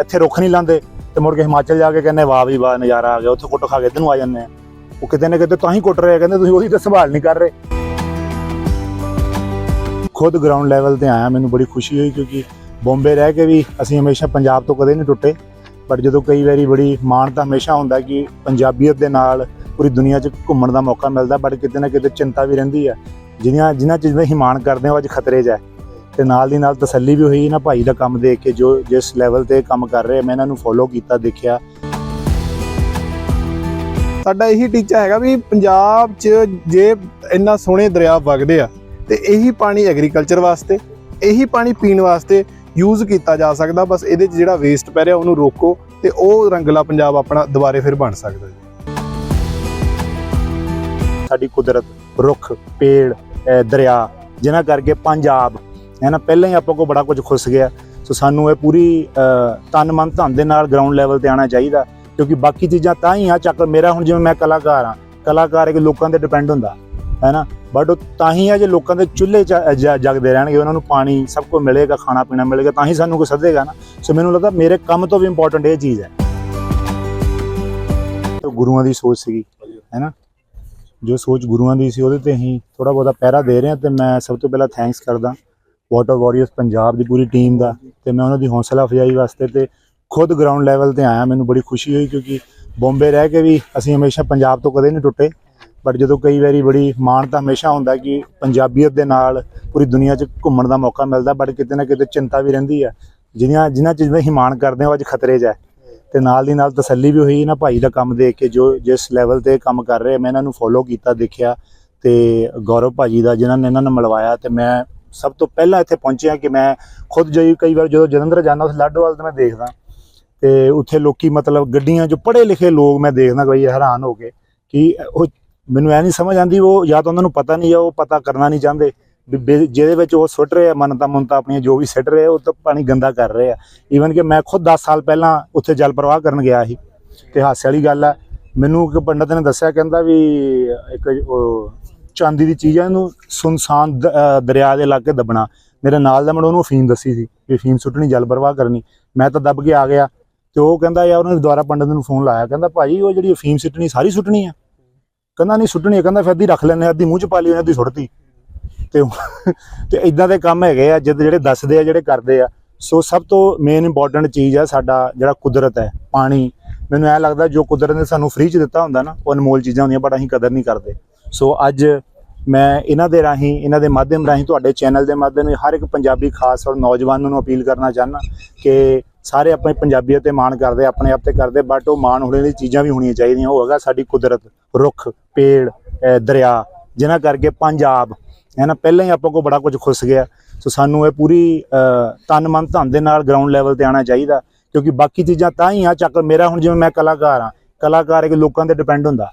ਇੱਥੇ ਰੁੱਖ ਨਹੀਂ ਲਾਂਦੇ ਤੇ ਮੁੜ ਕੇ ਹਿਮਾਚਲ ਜਾ ਕੇ ਕਹਿੰਦੇ, ਵਾਹ ਵੀ ਵਾਹ, ਨਜ਼ਾਰਾ ਆ ਗਿਆ, ਉੱਥੇ ਕੁੱਟ ਖਾ ਕੇ ਇੱਧਰ ਨੂੰ ਆ ਜਾਂਦੇ ਆ। ਉਹ ਕਿਤੇ ਨਾ ਕਿਤੇ ਤਾਂ ਹੀ ਕੁੱਟ ਰਹੇ ਕਹਿੰਦੇ ਤੁਸੀਂ ਉਹਦੀ ਤਾਂ ਸੰਭਾਲ ਨਹੀਂ ਕਰ ਰਹੇ। ਖੁਦ ਗਰਾਊਂਡ ਲੈਵਲ ਤੇ ਆਇਆ, ਮੈਨੂੰ ਬੜੀ ਖੁਸ਼ੀ ਹੋਈ ਕਿਉਂਕਿ ਬੰਬੇ ਰਹਿ ਕੇ ਵੀ ਅਸੀਂ ਹਮੇਸ਼ਾ ਪੰਜਾਬ ਤੋਂ ਕਦੇ ਨਹੀਂ ਟੁੱਟੇ। ਪਰ ਜਦੋਂ ਕਈ ਵਾਰੀ ਬੜੀ ਮਾਣ ਤਾਂ ਹਮੇਸ਼ਾ ਹੁੰਦਾ ਕਿ ਪੰਜਾਬੀਅਤ ਦੇ ਨਾਲ ਪੂਰੀ ਦੁਨੀਆ 'ਚ ਘੁੰਮਣ ਦਾ ਮੌਕਾ ਮਿਲਦਾ ਬਟ ਕਿਤੇ ਨਾ ਕਿਤੇ ਚਿੰਤਾ ਵੀ ਰਹਿੰਦੀ ਆ। ਜਿਹਨਾਂ ਜਿਨ੍ਹਾਂ ਚੀਜ਼ਾਂ ਦਾ ਹੀ ਮਾਣ ਕਰਦੇ ਹਾਂ ਅੱਜ ਖਤਰੇ 'ਚ ਹੈ ਤੇ ਨਾਲ ਦੀ ਨਾਲ ਤਸੱਲੀ ਵੀ ਹੋਈ ਨਾ ਭਾਈ ਦਾ ਕੰਮ ਦੇਖ ਕੇ ਜੋ ਜਿਸ ਲੈਵਲ ਤੇ ਕੰਮ ਕਰ ਰਹੇ ਮੈਂ ਇਹਨਾਂ ਨੂੰ ਫੋਲੋ ਕੀਤਾ ਦੇਖਿਆ। ਸਾਡਾ ਇਹੀ ਟੀਚਾ ਹੈਗਾ ਵੀ ਪੰਜਾਬ 'ਚ ਜੇ ਇੰਨਾ ਸੋਹਣੇ ਦਰਿਆ ਵਗਦੇ ਆ ਤੇ ਇਹੀ ਪਾਣੀ ਐਗਰੀਕਲਚਰ ਵਾਸਤੇ ਇਹੀ ਪਾਣੀ ਪੀਣ ਵਾਸਤੇ ਯੂਜ਼ ਕੀਤਾ ਜਾ ਸਕਦਾ ਬਸ ਇਹਦੇ 'ਚ ਜਿਹੜਾ ਵੇਸਟ ਪੈ ਰਿਹਾ ਉਹਨੂੰ ਰੋਕੋ ਤੇ ਉਹ ਰੰਗਲਾ ਪੰਜਾਬ ਆਪਣਾ ਦੁਬਾਰੇ ਫਿਰ ਬਣ ਸਕਦਾ ਜੀ। ਸਾਡੀ ਕੁਦਰਤ ਰੁੱਖ ਪੇੜ ਦਰਿਆ ਜਿਨ੍ਹਾਂ ਕਰਕੇ ਪੰਜਾਬ ਹੈ ਨਾ ਪਹਿਲਾਂ ਹੀ ਆਪਾਂ ਕੋ ਬੜਾ ਕੁਝ ਖੁੱਸ ਗਿਆ। ਸੋ ਸਾਨੂੰ ਇਹ ਪੂਰੀ ਅਹ, ਤਨ ਮਨ ਧਨ ਦੇ ਨਾਲ ਗਰਾਊਂਡ ਲੈਵਲ ਤੇ ਆਉਣਾ ਚਾਹੀਦਾ ਕਿਉਂਕਿ ਬਾਕੀ ਚੀਜ਼ਾਂ ਤਾਂ ਹੀ ਆ ਚੱਕ ਮੇਰਾ ਹੁਣ ਜਿਵੇਂ ਮੈਂ ਕਲਾਕਾਰ ਆ ਕਲਾਕਾਰ ਇੱਕ ਲੋਕਾਂ ਤੇ ਡਿਪੈਂਡ ਹੁੰਦਾ ਹੈ ਨਾ। ਬਟ ਉਹ ਤਾਂ ਹੀ ਆ ਜੇ ਲੋਕਾਂ ਦੇ ਚੁੱਲ੍ਹੇ 'ਚ ਜ- ਜਗਦੇ ਰਹਿਣਗੇ ਉਹਨਾਂ ਨੂੰ ਪਾਣੀ ਸਭ ਕੁਝ ਮਿਲੇਗਾ ਖਾਣਾ ਪੀਣਾ ਮਿਲੇਗਾ ਤਾਂ ਹੀ ਸਾਨੂੰ ਕੋਈ ਸੱਦੇਗਾ ਨਾ। ਸੋ ਮੈਨੂੰ ਲੱਗਦਾ ਮੇਰੇ ਕੰਮ ਤੋਂ ਵੀ ਇੰਪੋਰਟੈਂਟ ਇਹ ਚੀਜ਼ ਹੈ। ਤੇ ਗੁਰੂਆਂ ਦੀ ਸੋਚ ਸੀਗੀ ਹੈ ਨਾ। ਜੋ ਸੋਚ ਗੁਰੂਆਂ ਦੀ ਸੀ ਉਹਦੇ ਤੇ ਅਸੀਂ ਥੋੜਾ ਬਹੁਤਾ ਪਹਿਰਾ ਦੇ ਰਹੇ ਹਾਂ ਤੇ ਮੈਂ ਸਭ ਤੋਂ ਪਹਿਲਾਂ ਥੈਂਕਸ ਕਰਦਾ। ਵਾਟਰ ਵਾਰੀਅਰਸ ਪੰਜਾਬ ਦੀ ਪੂਰੀ ਟੀਮ ਦਾ ਤੇ ਮੈਂ ਉਹਨਾਂ ਦੀ ਹੌਸਲਾ ਅਫਜ਼ਾਈ ਵਾਸਤੇ ਤੇ ਖੁਦ ਗਰਾਊਂਡ ਲੈਵਲ ਤੇ ਆਇਆ। ਮੈਨੂੰ ਬੜੀ ਖੁਸ਼ੀ ਹੋਈ ਕਿਉਂਕਿ ਬੰਬੇ ਰਹਿ ਕੇ ਵੀ ਅਸੀਂ ਹਮੇਸ਼ਾ ਪੰਜਾਬ ਤੋਂ ਕਦੇ ਨਹੀਂ ਟੁੱਟੇ ਬਟ ਜਦੋਂ ਕਈ ਵਾਰੀ ਬੜੀ ਮਾਣ ਤਾਂ ਹਮੇਸ਼ਾ ਹੁੰਦਾ ਕਿ ਪੰਜਾਬੀਅਤ ਦੇ ਨਾਲ ਪੂਰੀ ਦੁਨੀਆ 'ਚ ਘੁੰਮਣ ਦਾ ਮੌਕਾ ਮਿਲਦਾ ਬਟ ਕਿਤੇ ਨਾ ਕਿਤੇ ਚਿੰਤਾ ਵੀ ਰਹਿੰਦੀ ਆ। ਜਿਹੜੀਆਂ ਜਿਨ੍ਹਾਂ ਚੀਜ਼ਾਂ ਦਾ ਹੀ ਮਾਣ ਕਰਦੇ ਹਾਂ, ਉਹ ਅੱਜ ਖਤਰੇ 'ਚ ਹੈ ਤੇ ਨਾਲ ਦੀ ਨਾਲ ਤਸੱਲੀ ਵੀ ਹੋਈ ਨਾ ਭਾਈ ਦਾ ਕੰਮ ਦੇਖ ਕੇ, ਜੋ ਜਿਸ ਲੈਵਲ ਤੇ ਕੰਮ ਕਰ ਰਹੇ ਮੈਂ ਇਹਨਾਂ ਨੂੰ ਫੋਲੋ ਕੀਤਾ, ਦੇਖਿਆ ਤੇ ਗੌਰਵ ਭਾਜੀ ਦਾ, ਜਿਨ੍ਹਾਂ ਨੇ ਇਹਨਾਂ ਨੂੰ ਮਿਲਵਾਇਆ ਤੇ ਮੈਂ ਸਭ ਤੋਂ ਪਹਿਲਾਂ ਇੱਥੇ ਪਹੁੰਚਿਆ ਕਿ ਮੈਂ ਖੁਦ ਜਈ ਕਈ ਵਾਰ ਜਦੋਂ ਜਲੰਧਰ ਜਾਂਦਾ ਉਸ ਲਾਡੋਵਾਲ ਤੇ ਮੈਂ ਦੇਖਦਾ। ਤੇ ਉੱਥੇ ਲੋਕੀ ਮਤਲਬ ਗੱਡੀਆਂ 'ਚ ਪੜ੍ਹੇ ਲਿਖੇ ਲੋਕ ਮੈਂ ਦੇਖਦਾ ਕੋਈ ਹੈਰਾਨ ਹੋ ਕੇ ਕਿ ਉਹ ਮੈਨੂੰ ਐ ਨਹੀਂ ਸਮਝ ਆਂਦੀ ਉਹ ਜਾਂ ਤਾਂ ਉਹਨਾਂ ਨੂੰ ਪਤਾ ਨਹੀਂ ਜਾਂ ਉਹ ਪਤਾ ਕਰਨਾ ਨਹੀਂ ਚਾਹੁੰਦੇ। ਵੀ ਬੇ- ਜਿਹਦੇ ਵਿੱਚ ਉਹ ਸੁੱਟ ਰਹੇ ਆ ਮੰਨਤਾ ਮੁੰਤਾ ਆਪਣੀਆਂ ਜੋ ਵੀ ਸਿੱਟ ਰਹੇ ਆ, ਉਹ ਤਾਂ ਪਾਣੀ ਗੰਦਾ ਕਰ ਰਹੇ ਆ। ਈਵਨ ਕਿ ਮੈਂ ਖੁਦ 10 ਸਾਲ ਪਹਿਲਾਂ ਉੱਥੇ ਜਲ ਪ੍ਰਵਾਹ ਕਰਨ ਗਿਆ ਸੀ। ਤੇ ਹਾਸੇ ਵਾਲੀ ਗੱਲ ਆ। ਮੈਨੂੰ ਇੱਕ ਪੰਡਤ ਨੇ ਦੱਸਿਆ ਕਹਿੰਦਾ ਵੀ ਇੱਕ ਉਹ ਚਾਂਦੀ ਦੀ ਚੀਜ਼ ਆ, ਇਹਨੂੰ ਸੁਨਸਾਨ ਦਰਿਆ ਦੇ ਲਾਗੇ ਦੱਬਣਾ। ਮੇਰੇ ਨਾਲ ਦਾ ਮੁੰਡਾ ਉਹਨੂੰ ਫੀਮ ਦੱਸੀ ਸੀ ਵੀ ਫੀਮ ਸੁੱਟਣੀ, ਜਲ ਪ੍ਰਵਾਹ ਕਰਨੀ। ਮੈਂ ਤਾਂ ਦੱਬ ਕੇ ਆ ਗਿਆ ਤੇ ਉਹ ਕਹਿੰਦਾ, ਯਾਰ, ਉਹਨੇ ਦੁਬਾਰਾ ਪੰਡਤ ਨੂੰ ਫੋਨ ਲਾਇਆ। ਕਹਿੰਦਾ ਭਾਜੀ ਉਹ ਜਿਹੜੀ ਫੀਮ ਸੁੱਟਣੀ, ਸਾਰੀ ਸੁੱਟਣੀ ਆ। ਕਹਿੰਦਾ, ਨਹੀਂ, ਸੁੱਟਣੀ ਕਹਿੰਦਾ, ਫਿਰ ਅੱਧੀ ਰੱਖ ਲੈਣੇ ਅੱਧੀ ਮੂੰਹ ਚ ਪਾ ਲਈ ਉਹਨੇ ਅੱਧੀ ਸੁੱਟਤੀ। ਤੇ ਤੇ ਇਦਾਂ ਦੇ ਕੰਮ ਹੈਗੇ ਆ, ਜਦ ਜਿਹੜੇ ਦੱਸਦੇ ਆ, ਜਿਹੜੇ ਕਰਦੇ ਆ। ਸੋ ਸਭ ਤੋਂ ਮੇਨ ਇੰਪੋਰਟੈਂਟ ਚੀਜ਼ ਆ ਸਾਡਾ ਜਿਹੜਾ ਕੁਦਰਤ ਹੈ, ਪਾਣੀ। ਮੈਨੂੰ ਐ ਲੱਗਦਾ, ਜੋ ਕੁਦਰਤ ਨੇ ਸਾਨੂੰ ਫ੍ਰੀ ਚ ਦਿੱਤਾ ਹੁੰਦਾ ਨਾ, ਉਹ ਅਨਮੋਲ ਚੀਜ਼ਾਂ ਹੁੰਦੀਆਂ ਬਟ ਅਸੀਂ ਕਦਰ ਨਹੀਂ ਕਰਦੇ। ਸੋ ਅੱਜ ਮੈਂ ਇਹਨਾਂ ਦੇ ਰਾਹੀਂ ਇਹਨਾਂ ਦੇ ਮਾਧਿਅਮ ਰਾਹੀਂ ਤੁਹਾਡੇ ਚੈਨਲ ਦੇ ਮਾਧਿਅਮ ਨਾਲ ਹਰ ਇੱਕ ਪੰਜਾਬੀ ਖਾਸ ਔਰ ਨੌਜਵਾਨ ਨੂੰ ਅਪੀਲ ਕਰਨਾ ਚਾਹੁੰਦਾ ਕਿ ਸਾਰੇ ਆਪਣੇ ਪੰਜਾਬੀਅਤ ਤੇ ਮਾਣ ਕਰਦੇ ਆਪਣੇ ਆਪ ਤੇ ਕਰਦੇ ਬਟ ਉਹ ਮਾਣ ਹੋਣੇ ਲਈ ਚੀਜ਼ਾਂ ਵੀ ਹੋਣੀਆਂ ਚਾਹੀਦੀਆਂ। ਉਹ ਹੈਗਾ ਸਾਡੀ ਕੁਦਰਤ ਰੁੱਖ ਪੇੜ ਦਰਿਆ ਜਿਨ੍ਹਾਂ ਕਰਕੇ ਪੰਜਾਬ ਹੈ ਨਾ ਪਹਿਲਾਂ ਹੀ ਆਪਾਂ ਕੋ ਬੜਾ ਕੁਝ ਖੁੱਸ ਗਿਆ। ਸੋ ਸਾਨੂੰ ਇਹ ਪੂਰੀ ਅਹ, ਤਨ ਮਨ ਧਨ ਦੇ ਨਾਲ ਗਰਾਊਂਡ ਲੈਵਲ ਤੇ ਆਉਣਾ ਚਾਹੀਦਾ ਕਿਉਂਕਿ ਬਾਕੀ ਚੀਜ਼ਾਂ ਤਾਂ ਹੀ ਆ ਚੱਕ ਮੇਰਾ ਹੁਣ ਜਿਵੇਂ ਮੈਂ ਕਲਾਕਾਰ ਆ ਕਲਾਕਾਰ ਇੱਕ ਲੋਕਾਂ ਤੇ ਡਿਪੈਂਡ ਹੁੰਦਾ।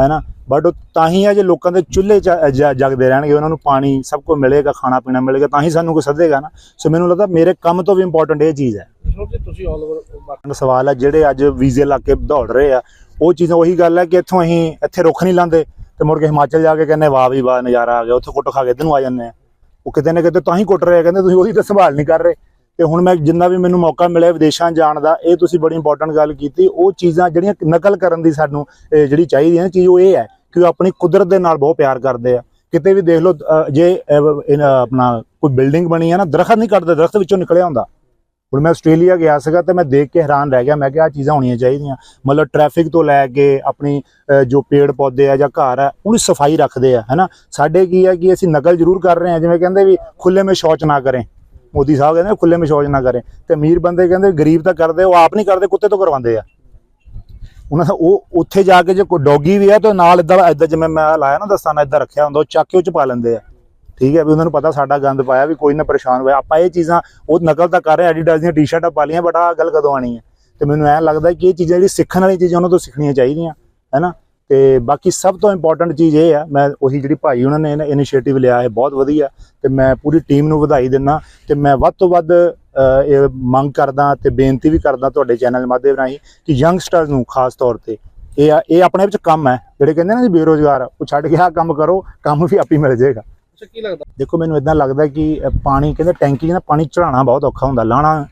ਹੈ ਨਾ ਬਟ ਉਹ ਤਾਂ ਹੀ ਆ ਜੇ ਲੋਕਾਂ ਦੇ ਚੁੱਲ੍ਹੇ ਜਗਦੇ ਰਹਿਣਗੇ ਉਹਨਾਂ ਨੂੰ ਪਾਣੀ ਸਭ ਕੁਝ ਮਿਲੇਗਾ ਖਾਣਾ ਪੀਣਾ ਮਿਲੇਗਾ ਤਾਂ ਹੀ ਸਾਨੂੰ ਕੋਈ ਸੱਦੇਗਾ ਨਾ। ਸੋ ਮੈਨੂੰ ਲੱਗਦਾ ਮੇਰੇ ਕੰਮ ਤੋਂ ਵੀ ਇੰਪੋਰਟੈਂਟ ਇਹ ਚੀਜ਼ ਹੈ। ਤੁਸੀਂ ਆਲ ਓਵਰ ਸਵਾਲ ਹੈ ਜਿਹੜੇ ਅੱਜ ਵੀਜ਼ੇ ਲਾ ਕੇ ਦੌੜ ਰਹੇ ਆ ਉਹ ਚੀਜ਼ਾਂ ਉਹੀ ਗੱਲ ਹੈ ਕਿ ਇੱਥੋਂ ਅਸੀਂ ਇੱਥੇ ਰੁੱਖ ਨਹੀਂ ਲਾਂਦੇ ਤੇ ਮੁੜ ਕੇ ਹਿਮਾਚਲ ਜਾ ਕੇ ਕਹਿੰਦੇ ਵਾਹ ਵੀ ਵਾਹ ਨਜ਼ਾਰਾ ਆ ਗਿਆ ਉੱਥੇ ਕੁੱਟ ਖਾ ਕੇ ਇੱਧਰ ਨੂੰ ਆ ਜਾਂਦੇ ਆ। ਉਹ ਕਿਤੇ ਨਾ ਕਿਤੇ ਤਾਂ ਹੀ ਕੁੱਟ ਰਹੇ ਆ ਕਹਿੰਦੇ ਤੁਸੀਂ ਉਹਦੀ ਤਾਂ ਸੰਭਾਲ ਨਹੀਂ ਕਰ ਰਹੇ। ਤੇ ਹੁਣ ਮੈਂ ਜਿੰਨਾ ਵੀ ਮੈਨੂੰ ਮੌਕਾ ਮਿਲਿਆ ਵਿਦੇਸ਼ਾਂ ਜਾਣ ਦਾ ਇਹ ਤੁਸੀਂ ਬੜੀ ਇੰਪੋਰਟੈਂਟ ਗੱਲ ਕੀਤੀ। ਉਹ ਚੀਜ਼ਾਂ ਜਿਹੜੀਆਂ ਨਕਲ ਕਰਨ ਦੀ ਸਾਨੂੰ ਜਿਹੜੀ ਚਾਹੀਦੀ ਹੈ ਨਾ ਚੀਜ਼ ਉਹ ਇਹ ਹੈ ਕਿ ਉਹ ਆਪਣੀ ਕੁਦਰਤ ਦੇ ਨਾਲ ਬਹੁਤ ਪਿਆਰ ਕਰਦੇ ਆ। ਕਿਤੇ ਵੀ ਦੇਖ ਲਓ ਜੇ ਅ, ਆਪਣਾ ਕੋਈ ਬਿਲਡਿੰਗ ਬਣੀ ਹੈ ਨਾ ਦਰਖਤ ਨਹੀਂ ਕੱਟਦੇ ਦਰਖਤ ਵਿੱਚੋਂ ਨਿਕਲਿਆ ਹੁੰਦਾ। ਹੁਣ ਮੈਂ ਆਸਟ੍ਰੇਲੀਆ ਗਿਆ ਸੀਗਾ ਤੇ ਮੈਂ ਦੇਖ ਕੇ ਹੈਰਾਨ ਰਹਿ ਗਿਆ। ਮੈਂ ਕਿਹਾ ਆ ਚੀਜ਼ਾਂ ਹੋਣੀਆਂ ਚਾਹੀਦੀਆਂ। ਮਤਲਬ ਟ੍ਰੈਫਿਕ ਤੋਂ ਲੈ ਕੇ ਆਪਣੀ ਜੋ ਪੇੜ ਪੌਦੇ ਆ ਜਾਂ ਘਰ ਆ ਉਹਦੀ ਸਫ਼ਾਈ ਰੱਖਦੇ ਆ ਹੈਨਾ? ਸਾਡੇ ਕੀ ਹੈ ਕਿ ਅਸੀਂ ਨਕਲ ਜ਼ਰੂਰ ਕਰ ਰਹੇ ਹਾਂ ਜਿਵੇਂ ਕਹਿੰਦੇ ਵੀ ਖੁੱਲੇ ਮੇ ਸ਼ੌਚ ਨਾ ਕਰੇ। ਮੋਦੀ ਸਾਹਿਬ ਕਹਿੰਦੇ ਖੁੱਲੇ ਮੇ ਨਾ ਕਰੇ। ਤੇ ਅਮੀਰ ਬੰਦੇ ਕਹਿੰਦੇ, ਗਰੀਬ ਤਾਂ ਕਰਦੇ, ਉਹ ਆਪ ਨਹੀਂ ਕਰਦੇ, ਕੁੱਤੇ ਤੋਂ ਕਰਵਾਉਂਦੇ ਆ। ਉਹਨਾਂ ਦਾ ਉਹ ਉੱਥੇ ਜਾ ਕੇ ਜੇ ਕੋਈ ਡੌਗੀ ਵੀ ਆ, ਤਾਂ ਨਾਲ ਇਦਾਂ ਇਦਾਂ ਜਿਵੇਂ ਮੈਂ ਲਾਇਆ ਨਾ ਦਸਤਾਨਾ, ਇਦਾਂ ਰੱਖਿਆ ਹੁੰਦਾ, ਉਹ ਚੱਕ ਕੇ ਉਹ ਚ ਪਾ ਲੈਂਦੇ ਆ। ਠੀਕ ਹੈ, ਵੀ ਉਹਨਾਂ ਨੂੰ ਪਤਾ ਸਾਡਾ ਗੰਦ ਪਾਇਆ, ਵੀ ਕੋਈ ਨਾ ਪਰੇਸ਼ਾਨ ਹੋਇਆ। ਆਪਾਂ ਇਹ ਚੀਜ਼ਾਂ, ਉਹ ਨਕਲ ਤਾਂ ਕਰ ਰਹੇ ਐਡੀਡਾਸ ਦੀਆਂ ਟੀ-ਸ਼ਰਟਾਂ ਪਾ ਲਈਆਂ, ਬਟ ਆਹ ਗੱਲ ਕਦੋਂ ਆਣੀ ਹੈ? ਤੇ ਮੈਨੂੰ ਐਂ ਲੱਗਦਾ ਕਿ ਇਹ ਚੀਜ਼ਾਂ ਜਿਹੜੀ ਸਿੱਖਣ ਵਾਲੀ ਚੀਜ਼ਾਂ, ਉਹਨਾਂ ਤੋਂ ਸਿੱਖਣੀਆਂ ਚਾਹੀਦੀਆਂ ਹੈਨਾ ਤੇ ਬਾਕੀ ਸਭ ਤੋਂ ਇੰਪੋਰਟੈਂਟ ਚੀਜ਼ ਇਹ ਆ ਮੈਂ ਉਹੀ ਜਿਹੜੀ ਭਾਈ ਉਹਨਾਂ ਨੇ ਇਨੀਸ਼ੀਏਟਿਵ ਲਿਆ ਹੈ ਬਹੁਤ ਵਧੀਆ। ਤੇ ਮੈਂ ਪੂਰੀ ਟੀਮ ਨੂੰ ਵਧਾਈ ਦਿੰਦਾ ਤੇ ਮੈਂ ਵੱਧ ਤੋਂ ਵੱਧ ਇਹ ਮੰਗ ਕਰਦਾ ਤੇ ਬੇਨਤੀ ਵੀ ਕਰਦਾ ਤੁਹਾਡੇ ਚੈਨਲ ਮਾਧਿਅਮ ਰਾਹੀਂ ਕਿ ਯੰਗਸਟਰਸ ਨੂੰ ਖਾਸ ਤੌਰ ਤੇ। ਇਹ ਆ- ਇਹ ਆਪਣੇ ਵਿੱਚ ਕੰਮ ਹੈ ਜਿਹੜੇ ਕਹਿੰਦੇ ਨਾ ਜੀ ਬੇਰੋਜ਼ਗਾਰ ਆ, ਉਹ ਛੱਡ ਕੇ ਆਹ ਕੰਮ ਕਰੋ ਕੰਮ ਵੀ ਆਪੀ ਮਿਲ ਜਾਏਗਾ। ਅੱਛਾ ਕੀ ਲੱਗਦਾ? ਦੇਖੋ ਮੈਨੂੰ ਇਦਾਂ ਲੱਗਦਾ ਕਿ ਪਾਣੀ ਕਹਿੰਦੇ ਟੈਂਕੀ 'ਚ ਨਾ ਪਾਣੀ ਚੜਾਉਣਾ ਬਹੁਤ ਔਖਾ ਹੁੰਦਾ ਲਾਣਾ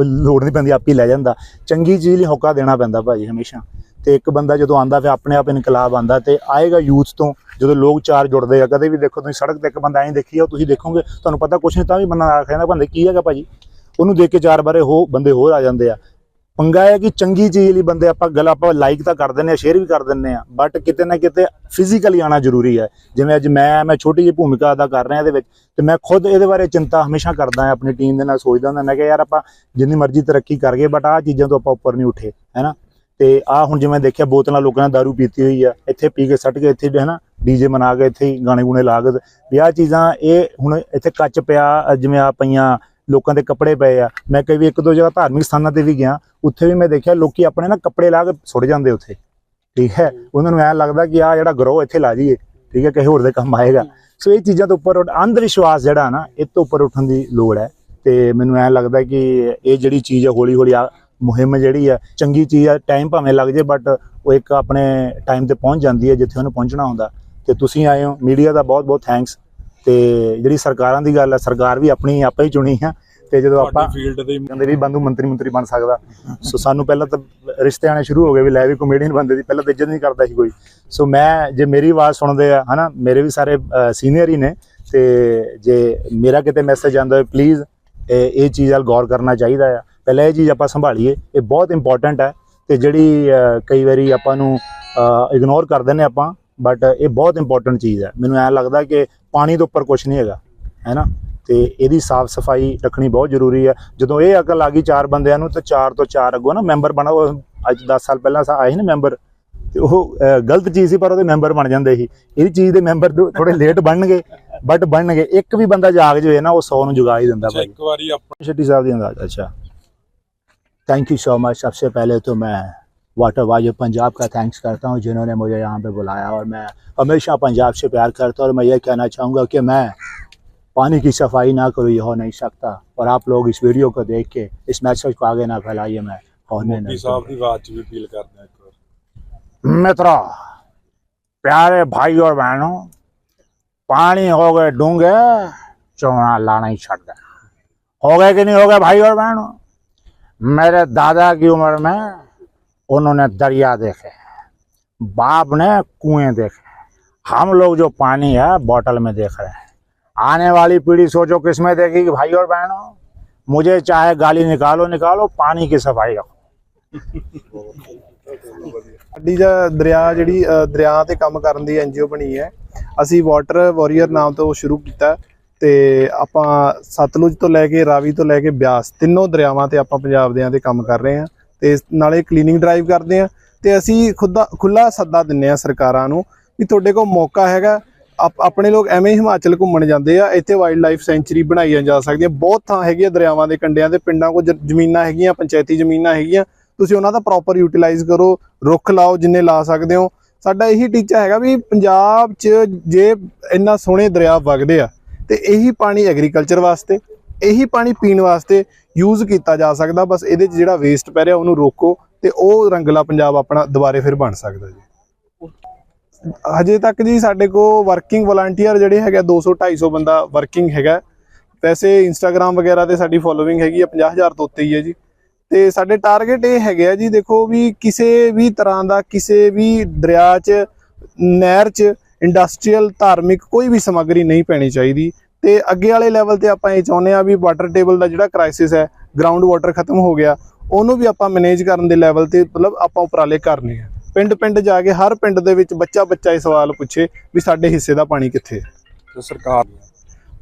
ਲੋੜ ਨਹੀਂ ਪੈਂਦੀ ਆਪ ਲੈ ਜਾਂਦਾ। ਚੰਗੀ ਚੀਜ਼ ਲਈ ਹੋਕਾ ਦੇਣਾ ਪੈਂਦਾ ਭਾਜੀ ਹਮੇਸ਼ਾ। ਤੇ ਇੱਕ ਬੰਦਾ ਜਦੋਂ ਆਂਦਾ ਫਿਰ ਆਪਣੇ ਆਪ ਇਨਕਲਾਬ ਆਂਦਾ ਤੇ ਆਏਗਾ ਯੂਥ ਤੋਂ, ਜਦੋਂ ਲੋਕ ਚਾਰ ਜੁੜਦੇ ਆ, ਕਦੇ ਵੀ ਦੇਖੋ ਤੁਸੀਂ ਸੜਕ ਤੇ ਇੱਕ ਬੰਦਾ ਐਂ ਦੇਖੀ ਆ ਤੁਸੀਂ ਦੇਖੋਗੇ, ਤੁਹਾਨੂੰ ਪਤਾ ਕੁਛ ਨਹੀਂ ਤਾਂ ਵੀ ਬੰਦਾ ਆ ਕਹਿੰਦਾ ਬੰਦੇ ਕੀ ਹੈਗਾ ਭਾਜੀ? ਉਹਨੂੰ ਦੇਖ ਕੇ ਚਾਰ ਬਾਰੇ ਹੋ ਬੰਦੇ ਹੋਰ ਆ ਜਾਂਦੇ ਆ। ਪੰਗਾ ਹੈ ਕਿ ਚੰਗੀ ਚੀਜ਼ ਲਈ ਬੰਦੇ ਆਪਾਂ ਗੱਲ, ਆਪਾਂ ਲਾਈਕ ਤਾਂ ਕਰ ਦਿੰਦੇ ਆ ਸ਼ੇਅਰ ਵੀ ਕਰ ਦਿੰਦੇ ਆ ਬਟ ਕਿਤੇ ਨਾ ਕਿਤੇ ਫਿਜ਼ੀਕਲੀ ਆਣਾ ਜ਼ਰੂਰੀ ਹੈ। ਜਿਵੇਂ ਅੱਜ ਮੈਂ ਮੈਂ ਛੋਟੀ ਜਿਹੀ ਭੂਮਿਕਾ ਅਦਾ ਕਰ ਰਿਹਾ ਇਹਦੇ ਵਿੱਚ ਤੇ ਮੈਂ ਖੁਦ ਇਹਦੇ ਬਾਰੇ ਚਿੰਤਾ ਹਮੇਸ਼ਾ ਕਰਦਾ ਹਾਂ, ਆਪਣੀ ਟੀਮ ਦੇ ਨਾਲ ਸੋਚਦਾ ਹੁੰਦਾ, ਮੈਂ ਕਿ ਯਾਰ ਆਪਾਂ ਜਿੰਨੀ ਮਰਜ਼ੀ ਤਰੱਕੀ ਕਰ ਗਏ ਬਟ ਆਹ ਚੀਜ਼ਾਂ ਤੋਂ ਆਪਾਂ ਉੱਪਰ ਨਹੀਂ ਉੱਠੇ ਹੈਨਾ ਤੇ ਆ ਹੁਣ ਜਿਵੇਂ ਦੇਖਿਆ ਬੋਤਲਾਂ ਲੋਕਾਂ ਨੇ दारू ਪੀਤੀ ਹੋਈ ਆ, ਇੱਥੇ ਪੀ ਕੇ ਸੱਟ ਕੇ ਇੱਥੇ ਹੈਨਾ ਡੀਜੇ ਮਨਾ ਕੇ ਇੱਥੇ ਹੀ ਗਾਣੇ ਗੁਣੇ ਲਾ ਕੇ ਵੀ ਆਹ ਚੀਜ਼ਾਂ ਇਹ ਹੁਣ ਇੱਥੇ ਕੱਚ ਪਿਆ ਜਿਵੇਂ ਆ ਪਈਆਂ ਲੋਕਾਂ ਦੇ ਕੱਪੜੇ ਪਏ ਆ। ਮੈਂ ਕਈ ਵੀ ਇੱਕ ਦੋ ਜਗ੍ਹਾ ਧਾਰਮਿਕ ਸਥਾਨਾਂ ਤੇ ਵੀ ਗਿਆ, ਉੱਥੇ ਵੀ ਮੈਂ ਦੇਖਿਆ ਲੋਕੀ ਆਪਣੇ ਨਾ ਕੱਪੜੇ ਲਾ ਕੇ ਸੁੱਟ ਜਾਂਦੇ ਉੱਥੇ। ਠੀਕ ਹੈ, ਉਹਨਾਂ ਨੂੰ ਐ ਲੱਗਦਾ ਕਿ ਆ ਜਿਹੜਾ ਗਰੋਹ ਇੱਥੇ ਲਾ ਜੀਏ ਠੀਕ ਹੈ, ਕਿਸੇ ਹੋਰ ਦੇ ਕੰਮ ਆਏਗਾ। ਸੋ ਇਹ ਚੀਜ਼ਾਂ ਤੋਂ ਉੱਪਰ ਉੱਠ- ਅੰਧ ਵਿਸ਼ਵਾਸ ਜਿਹੜਾ ਨਾ, ਇਹ ਤੋਂ ਉੱਪਰ ਉੱਠਣ ਦੀ ਲੋੜ ਹੈ। ਤੇ ਮੈਨੂੰ ਐ ਲੱਗਦਾ ਕਿ ਇਹ ਜਿਹੜੀ ਚੀਜ਼ ਹੈ ਹੌਲੀ ਹੌਲੀ ਆ ਮੁਹਿੰਮ ਜਿਹੜੀ ਹੈ ਚੰਗੀ ਚੀਜ਼ ਹੈ ਟਾਈਮ ਭਾਵੇਂ ਲੱਗ ਜੇ ਬਟ ਉਹ ਇੱਕ ਆਪਣੇ ਟਾਈਮ ਤੇ ਪਹੁੰਚ ਜਾਂਦੀ ਹੈ ਜਿੱਥੇ ਉਹਨੂੰ ਪਹੁੰਚਣਾ ਹੁੰਦਾ। ਤੇ ਤੁਸੀਂ ਆਏ ਹੋ ਮੀਡੀਆ ਦਾ ਬਹੁਤ ਬਹੁਤ ਥੈਂਕਸ ਤੇ ਜਿਹੜੀ ਸਰਕਾਰਾਂ ਦੀ ਗੱਲ ਹੈ ਸਰਕਾਰ ਵੀ ਆਪਣੀ ਆਪਾਂ ਹੀ ਚੁਣੀ ਆ। ਤੇ ਜਦੋਂ ਆਪਾਂ ਫੀਲਡ ਦੇ ਕਹਿੰਦੇ ਵੀ ਬੰਦੂ ਮੰਤਰੀ ਮੰਤਰੀ ਬਣ ਸਕਦਾ। ਸੋ ਸਾਨੂੰ ਪਹਿਲਾਂ ਤਾਂ ਰਿਸ਼ਤੇ ਆਣੇ ਸ਼ੁਰੂ ਹੋ ਗਏ ਵੀ ਲੈ ਵੀ ਕਮੇਡੀਅਨ ਬੰਦੇ ਦੀ ਪਹਿਲਾਂ ਤਾਂ ਇੱਜ਼ਤ ਨਹੀਂ ਕਰਦਾ ਸੀ ਕੋਈ। ਸੋ ਮੈਂ ਜੇ ਮੇਰੀ ਆਵਾਜ਼ ਸੁਣਦੇ ਆ ਹਨਾ ਮੇਰੇ ਵੀ ਸਾਰੇ ਸੀਨੀਅਰ ਹੀ ਨੇ। ਤੇ ਜੇ ਮੇਰਾ ਕਿਤੇ ਮੈਸੇਜ ਆਉਂਦਾ ਹੈ ਪਲੀਜ਼ ਇਹ ਚੀਜ਼ ਵੱਲ ਗੌਰ ਕਰਨਾ ਚਾਹੀਦਾ ਆ। ਪਹਿਲਾਂ ਇਹ ਚੀਜ਼ ਆਪਾਂ ਸੰਭਾਲੀਏ ਇਹ ਬਹੁਤ ਇੰਪੋਰਟੈਂਟ ਹੈ ਤੇ ਜਿਹੜੀ ਕਈ ਵਾਰੀ ਆਪਾਂ ਨੂੰ ਇਗਨੋਰ ਕਰ ਦਿੰਨੇ ਆਪਾਂ ਬਟ ਇਹ ਬਹੁਤ ਇੰਪੋਰਟੈਂਟ ਚੀਜ਼ ਹੈ। ਮੈਨੂੰ ਐ ਲੱਗਦਾ ਕਿ ਪਾਣੀ ਤੋਂ ਉੱਪਰ ਕੁਝ ਨਹੀਂ ਹੈਗਾ ਹੈ ਨਾ? ਤੇ ਇਹਦੀ ਸਾਫ਼ ਸਫ਼ਾਈ ਰੱਖਣੀ ਬਹੁਤ ਜ਼ਰੂਰੀ ਹੈ। ਜਦੋਂ ਇਹ ਅਕਲ ਆ ਗਈ ਚਾਰ ਬੰਦਿਆਂ ਨੂੰ ਤਾਂ ਚਾਰ ਤੋਂ ਚਾਰ ਅੱਗੋਂ ਨਾ ਮੈਂਬਰ ਬਣਾ ਅੱਜ 10 ਸਾਲ ਪਹਿਲਾਂ ਆਏ ਸੀ ਨਾ ਮੈਂਬਰ ਤੇ ਉਹ ਗਲਤ ਚੀਜ਼ ਸੀ ਪਰ ਉਹਦੇ ਮੈਂਬਰ ਬਣ ਜਾਂਦੇ ਸੀ। ਇਹਦੀ ਚੀਜ਼ ਦੇ ਮੈਂਬਰ ਥੋੜੇ ਲੇਟ ਬਣਨਗੇ ਬਟ ਬਣਨਗੇ। ਇੱਕ ਵੀ ਬੰਦਾ ਜਾਗ ਜਵੇ ਨਾ ਉਹ 100 ਨੂੰ ਜਗਾ ਹੀ ਦਿੰਦਾ ਭਾਈ ਇੱਕ ਵਾਰੀ ਆਪਾਂ ਸ਼ੱਟੀ ਸਾਹਿਬ ਦੀ ਅੰਦਾਜ਼ ਅੱਛਾ। थैंक यू सो मच सबसे पहले तो मैं वाटर वायु पंजाब का थैंक्स करता हूँ जिन्होंने मुझे यहाँ पे बुलाया और मैं हमेशा पंजाब से प्यार करता हूँ और मैं ये कहना चाहूँगा कि मैं पानी की सफ़ाई ना करूँ ये हो नहीं सकता और आप लोग इस वीडियो को देख के इस मैसेज को आगे ना फैलाइए मैं होने नहीं मित्रों प्यारे भाई और बहनों पानी हो गए डूँगे चौड़ा लाना ही छट गए हो गए कि नहीं हो गए भाई और बहनों मेरे दादा की उम्र में उन्होंने दरिया देखे बाप ने कुएं देखे हम लोग जो पानी है बोतल में देख रहे हैं आने वाली पीढ़ी सोचो किस में देखेगी भाई और बहनों मुझे चाहे गाली निकालो निकालो पानी की सफाई रखो ਸਾਡੀ ਜਾਂ ਦਰਿਆ ਜਿਹੜੀ ਅ, ਦਰਿਆ ਤੇ ਕੰਮ ਕਰਨ ਦੀ ਐਨਜੀਓ ਬਣੀ ਹੈ ਅਸੀਂ ਵਾਟਰ ਵਾਰੀਅਰ ਨਾਮ ਤੋਂ ਸ਼ੁਰੂ ਕੀਤਾ ਤੇ ਆਪਾਂ ਸਤਲੁਜ ਤੋਂ ਲੈ ਕੇ ਰਾਵੀ ਤੋਂ ਲੈ ਕੇ ਬਿਆਸ ਤਿੰਨੋਂ ਦਰਿਆਵਾਂ ਤੇ ਆਪਾਂ ਪੰਜਾਬ ਦਿਆਂ ਤੇ ਕੰਮ ਕਰ ਰਹੇ ਹਾਂ ਤੇ ਇਸ- ਨਾਲੇ ਕਲੀਨਿੰਗ ਡਰਾਈਵ ਕਰਦੇ ਹਾਂ ਤੇ ਅਸੀਂ ਖੁੱਦਾ ਖੁੱਲਾ ਸੱਦਾ ਦਿੰਨੇ ਆ ਸਰਕਾਰਾਂ ਨੂੰ ਵੀ ਤੁਹਾਡੇ ਕੋਲ ਮੌਕਾ ਹੈਗਾ। ਆਪਣੇ ਲੋਕ ਐਵੇਂ ਹੀ ਹਿਮਾਚਲ ਘੁੰਮਣ ਜਾਂਦੇ ਆ, ਇੱਥੇ ਵਾਈਲਡ ਲਾਈਫ ਸੈਂਚਰੀ ਬਣਾਈਆਂ ਜਾ ਸਕਦੀਆਂ। ਬਹੁਤ ਥਾਂ ਹੈਗੀ ਆ ਦਰਿਆਵਾਂ ਦੇ ਕੰਢਿਆਂ ਤੇ ਪਿੰਡਾਂ ਕੋਲ ਜ- ਜ਼ਮੀਨਾਂ ਹੈਗੀਆਂ, ਪੰਚਾਇਤੀ ਜ਼ਮੀਨਾਂ ਹੈਗੀਆਂ। ਤੁਸੀਂ ਉਹਨਾਂ ਦਾ ਪ੍ਰੋਪਰ ਯੂਟਿਲਾਈਜ਼ ਕਰੋ, ਰੁੱਖ ਲਾਓ ਜਿੰਨੇ ਲਾ ਸਕਦੇ ਹੋ। ਸਾਡਾ ਇਹੀ ਟੀਚਾ ਹੈਗਾ ਵੀ ਪੰਜਾਬ 'ਚ ਜੇ ਇੰਨਾ ਸੋਹਣੇ ਦਰਿਆ ਵਗਦੇ ਆ ਤੇ ਇਹੀ ਪਾਣੀ ਐਗਰੀਕਲਚਰ ਵਾਸਤੇ, ਇਹੀ ਪਾਣੀ ਪੀਣ ਵਾਸਤੇ ਯੂਜ਼ ਕੀਤਾ ਜਾ ਸਕਦਾ, ਬਸ ਇਹਦੇ 'ਚ ਜਿਹੜਾ ਵੇਸਟ ਪੈ ਰਿਹਾ ਉਹਨੂੰ ਰੋਕੋ ਤੇ ਉਹ ਰੰਗਲਾ ਪੰਜਾਬ ਆਪਣਾ ਦੁਬਾਰੇ ਫਿਰ ਬਣ ਸਕਦਾ ਜੀ। ਹਜੇ ਤੱਕ ਜੀ ਸਾਡੇ ਕੋ ਵਰਕਿੰਗ ਵਲੰਟੀਅਰ ਜਿਹੜੇ ਹੈਗੇ 200 250 ਬੰਦਾ ਵਰਕਿੰਗ ਹੈਗਾ ਵੈਸੇ ਇੰਸਟਾਗ੍ਰam ਵਗੈਰਾ ਤੇ ਸਾਡੀ ਫੋਲੋਇੰਗ ਹੈਗੀ ਆ 50000 ਤੋਂ ਉੱਤੇ ਹੀ ਹੈ ਜੀ। ਤੇ ਸਾਡੇ ਟਾਰਗੇਟ ਇਹ ਹੈਗੇ ਆ ਜੀ, ਦੇਖੋ ਵੀ ਕਿਸੇ ਵੀ ਤਰ੍ਹਾਂ ਦਾ, ਕਿਸੇ ਵੀ ਦਰਿਆ 'ਚ, ਨਹਿਰ 'ਚ ਇੰਡਸਟਰੀਅਲ ਧਾਰਮਿਕ ਕੋਈ ਵੀ ਸਮੱਗਰੀ ਨਹੀਂ ਪੈਣੀ ਚਾਹੀਦੀ। ਤੇ ਅੱਗੇ ਵਾਲੇ ਲੈਵਲ ਤੇ ਆਪਾਂ ਇਹ ਚਾਹੁੰਦੇ ਆ ਵੀ ਵਾਟਰ ਟੇਬਲ ਦਾ ਜਿਹੜਾ ਕ੍ਰਾਈਸਿਸ ਹੈ ਗਰਾਊਂਡ ਵਾਟਰ ਖਤਮ ਹੋ ਗਿਆ ਉਹਨੂੰ ਵੀ ਆਪਾਂ ਮੈਨੇਜ ਕਰਨ ਦੇ ਲੈਵਲ ਤੇ ਮਤਲਬ ਆਪਾਂ ਉਪਰਾਲੇ ਕਰਨੇ ਆ। ਪਿੰਡ ਪਿੰਡ ਜਾ ਕੇ ਹਰ ਪਿੰਡ ਦੇ ਵਿੱਚ ਬੱਚਾ ਬੱਚਾ ਇਹ ਸਵਾਲ ਪੁੱਛੇ ਵੀ ਸਾਡੇ ਹਿੱਸੇ ਦਾ ਪਾਣੀ ਕਿੱਥੇ ਹੈ। ਸਰਕਾਰ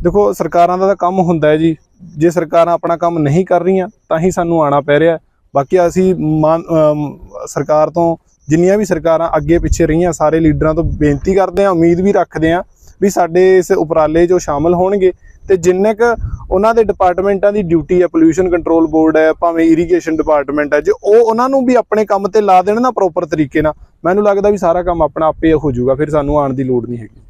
ਦੇਖੋ ਸਰਕਾਰਾਂ ਦਾ ਤਾਂ ਕੰਮ ਹੁੰਦਾ ਹੈ ਜੀ। ਜੇ ਸਰਕਾਰਾਂ ਆਪਣਾ ਕੰਮ ਨਹੀਂ ਕਰ ਰਹੀਆਂ ਤਾਂ ਹੀ ਸਾਨੂੰ ਆਣਾ ਪੈ ਰਿਹਾ ਬਾਕੀ ਅਸੀਂ ਸਰਕਾਰ ਤੋਂ ਜਿੰਨੀਆਂ ਵੀ ਸਰਕਾਰਾਂ ਅੱਗੇ ਪਿੱਛੇ ਰਹੀਆਂ, ਸਾਰੇ ਲੀਡਰਾਂ ਤੋਂ ਬੇਨਤੀ ਕਰਦੇ ਹਾਂ, ਉਮੀਦ ਵੀ ਰੱਖਦੇ ਹਾਂ ਵੀ ਸਾਡੇ ਇਸ ਉਪਰਾਲੇ 'ਚ ਉਹ ਸ਼ਾਮਲ ਹੋਣਗੇ। ਤੇ ਜਿੰਨੇ ਕ ਉਹਨਾਂ ਦੇ ਡਿਪਾਰਟਮੈਂਟਾਂ ਦੀ ਡਿਊਟੀ ਹੈ ਪੋਲੂਸ਼ਨ ਕੰਟਰੋਲ ਬੋਰਡ ਹੈ, ਭਾਵੇਂ ਇਰੀਗੇਸ਼ਨ ਡਿਪਾਰਟਮੈਂਟ ਹੈ, ਜੇ ਉਹ ਉਹਨਾਂ ਨੂੰ ਵੀ ਆਪਣੇ ਕੰਮ ਤੇ ਲਾ ਦੇਣ ਨਾ ਪ੍ਰੋਪਰ ਤਰੀਕੇ ਨਾਲ, ਮੈਨੂੰ ਲੱਗਦਾ ਵੀ ਸਾਰਾ ਕੰਮ ਆਪਣਾ ਆਪੇ ਹੋ ਜਾਊਗਾ, ਫਿਰ ਸਾਨੂੰ ਆਉਣ ਦੀ ਲੋੜ ਨਹੀਂ ਹੈਗੀ।